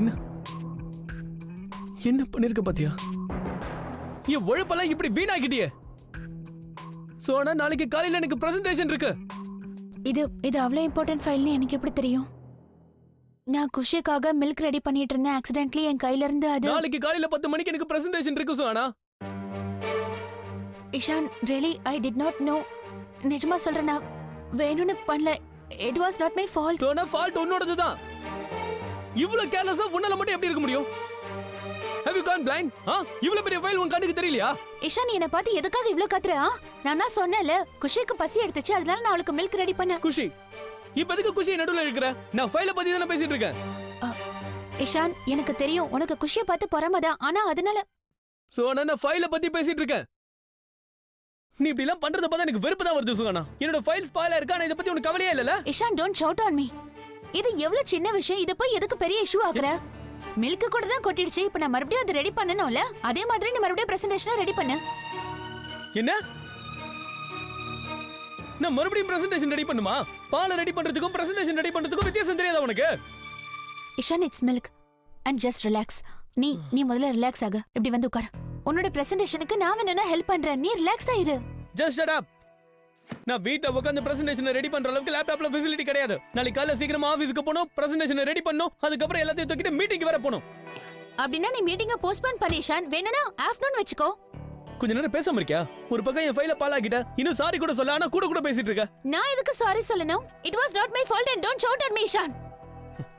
என்ன? என்ன பண்ணிருக்க பாத்தியா? என் உழைப்பெல்லாம் இப்படி வீணாக்கிட்டியே. சோ ஆனா நாளைக்கு காலையில எனக்கு பிரசன்டேஷன் இருக்கு. இது இது அவ்வளோ இம்பார்ட்டன்ட் ஃபைல்னு எனக்கு எப்படி தெரியும்? நான் குஷிக்காக மில்க் ரெடி பண்ணிட்டு இருந்தேன் ஆக்சிடென்ட்லி என் கையில இருந்து அது நாளைக்கு காலையில பத்து மணிக்கு எனக்கு பிரசன்டேஷன் இருக்கு Sona Ishan really I did not know நிஜமா சொல்றேன் நான் வேணும்னு பண்ணல. It was not my fault Sona fault உன்னோடது தான் இவ்வளவு கேர்லஸா உன்னால மட்டும் எப்படி இருக்க முடியும்? ஹேவ் யூ கான் பிளைண்ட் ஆ? இவ்வளவு பெரிய ஃபைல் உன் கண்ணுக்கு தெரியலையா? இஷான் நீ என்னை பார்த்து எதுக்காக இவ்ளோ கத்துற? நான் தான் சொன்னேன்ல குஷிக்கு பசி எடுத்துச்சு அதனால நான் அவளுக்கு மில்க் ரெடி பண்ணேன். குஷி இப்ப எதுக்கு குஷி நடுவுல இருக்கிற நான் ஃபைல பத்தி தானே பேசிட்டு இருக்கேன். இஷான் எனக்கு தெரியும் உனக்கு குஷியை பார்த்து பொறாமதான் ஆனா அதனால சோனா நான் ஃபைல பத்தி பேசிட்டு இருக்கேன்? நீ இப்படி எல்லாம் பண்றத பார்த்தா எனக்கு வெறுப்பு தான் வருது சுகானா. என்னோட ஃபைல் ஸ்பாயிலா இருக்கா? நான் இத பத்தி உனக்கு கவலையே இல்லல Ishan don't shout on me இது எவ்வளவு சின்ன விஷயம்? இத போய் எதுக்கு பெரிய இஷ்யூ ஆக்குற? மில்க் கூட தான் கொட்டிடுச்சு. இப்ப நான் மறுபடியும் அதை ரெடி பண்ணணும்ல? அதே மாதிரி நீ மறுபடியும் பிரசன்டேஷனை ரெடி பண்ணு. என்ன? நான் மறுபடியும் பிரசன்டேஷன் ரெடி பண்ணுமா? பாலை ரெடி பண்றதுக்கும் பிரசன்டேஷன் ரெடி பண்றதுக்கும் வித்தியாசம் தெரியாதா உனக்கு? Ishan it's milk and just relax நீ நீ முதல்ல ரிலாக்ஸ் ஆகு. இப்படி வந்து உட்கார். உன்னோட பிரசன்டேஷனுக்கு நான் வேணும்னா ஹெல்ப் பண்றேன். நீ ரிலாக்ஸ் ஆயிரு. ஜஸ்ட் ஷட் அப் நான் வீட்ல உட்காந்து பிரசன்டேஷன் ரெடி பண்ற அளவுக்கு லேப்டாப்ல ஃபெசிலிட்டி கிடையாது. நாளைக்கு காலைல சீக்கிரமா ஆபீஸ்க்கு போகணும் பிரசன்டேஷன் ரெடி பண்ணணும் அதுக்கப்புறம் எல்லாத்தையும் தூக்கிட்டு மீட்டிங் வர போகணும். அப்படின்னா நீ மீட்டிங்க போஸ்ட்போன் பண்ணி வேணும்னா ஆஃப்டர்நூன் வச்சுக்கோ. கொஞ்ச நேரம் பேசாம இருக்கியா? ஒரு பக்கம் என் ஃபைல பாலாக்கிட்ட இன்னும் சாரி கூட சொல்ல ஆனா கூட கூட பேசிட்டு இருக்க. நான் எதுக்கு சாரி சொல்லணும்? It was not my fault and don't shout at me Ishan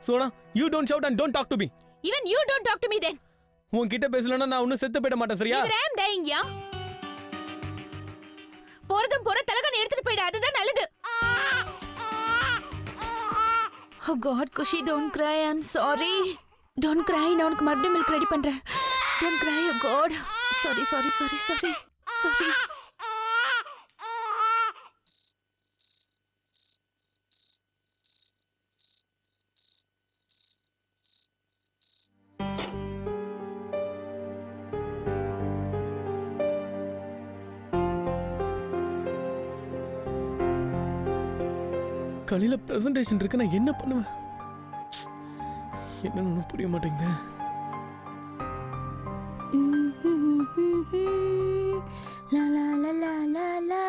Sona you don't shout and don't talk to me even you don't talk to me then உன்கிட்ட பேசலன்னா நான் ஒன்னும் செத்து போயிட மாட்டேன் சரியா? இது ரேம் டைங் யா போறதும் போற God Khushi don't cry I am sorry don't cry நான் உனக்கு மறுபடியும் மில்க் ரெடி பண்றேன். Don't cry God sorry sorry sorry sorry sorry காலையில் ப்ரெசன்டேஷன் இருக்கு நான் என்ன பண்ணுவேன்? என்னன்னு ஒன்றும் புரிய மாட்டேங்குது. லா லா லா லா லா லா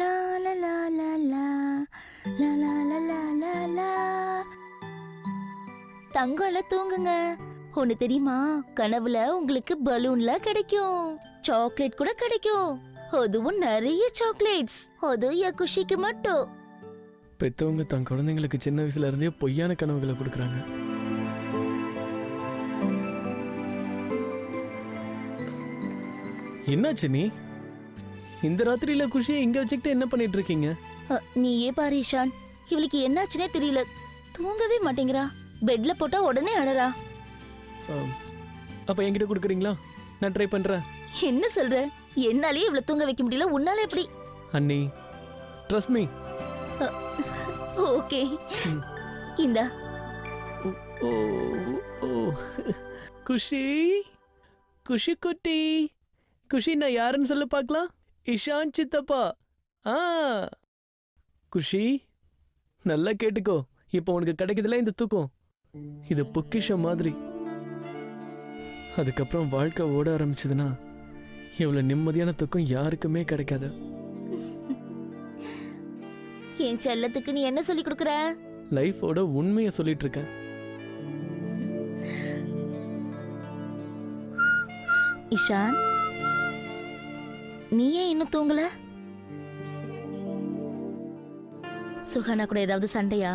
லா லா லா லா லா லா லா லா லா லா லா தங்கம்ல தூங்குங்க. ஒண்ணு தெரியுமா? கனவுல உங்களுக்கு பலூன்ல கிடைக்கும். சாக்லேட் கூட கிடைக்கும். அதுவும் நிறைய சாக்லேட்ஸ் அதுவும் என் குஷிக்கு மட்டும். பெத்தவங்க தன் குழந்தைங்களுக்கு சின்ன வயசுல இருந்தே பொய்யான கனவுகளை கொடுக்குறாங்க. என்னாச்சு நீ? இந்த ராத்திரியில குஷியை இங்க வச்சுக்கிட்டு என்ன பண்ணிட்டு இருக்கீங்க? அ, நீயே பாரு இவளுக்கு என்னாச்சுனே தெரியல. தூங்கவே மாட்டேங்கிறா. பெட்ல போட்டா உடனே அழறா. ஆம். அப்ப என்கிட்ட கொடுக்குறீங்களா? நான் ட்ரை பண்றேன். என்ன சொல்ற? என்னாலே இவள தூங்க வைக்க முடியல. உன்னால எப்படி? அண்ணி ட்ரஸ்ட் மீ ஓகே. இந்தா. ஓ ஓ. குஷி குஷி குட்டி. குஷி நான் யாருன்னு சொல்ல பார்க்கலாம். இஷான் சித்தப்பா. ஆ. குஷி நல்லா கேட்டுக்கோ. இப்போ உனக்கு கிடைக்குதுல இந்த தூக்கம்? இது பொக்கிஷம் மாதிரி. அதுக்கப்புறம் வாழ்க்கை ஓட ஆரம்பிச்சதுன்னா இவ்வளவு நிம்மதியான தூக்கம் யாருக்குமே கிடைக்காது. என் செல்லத்துக்கு நீ என்ன சொல்லி கொடுக்குற? லைஃபோட உண்மையை சொல்லிட்டு இருக்கேன். இஷான் நீ ஏன் இன்னும் தூங்கல? சுஹானா கூட ஏதாவது சண்டையா?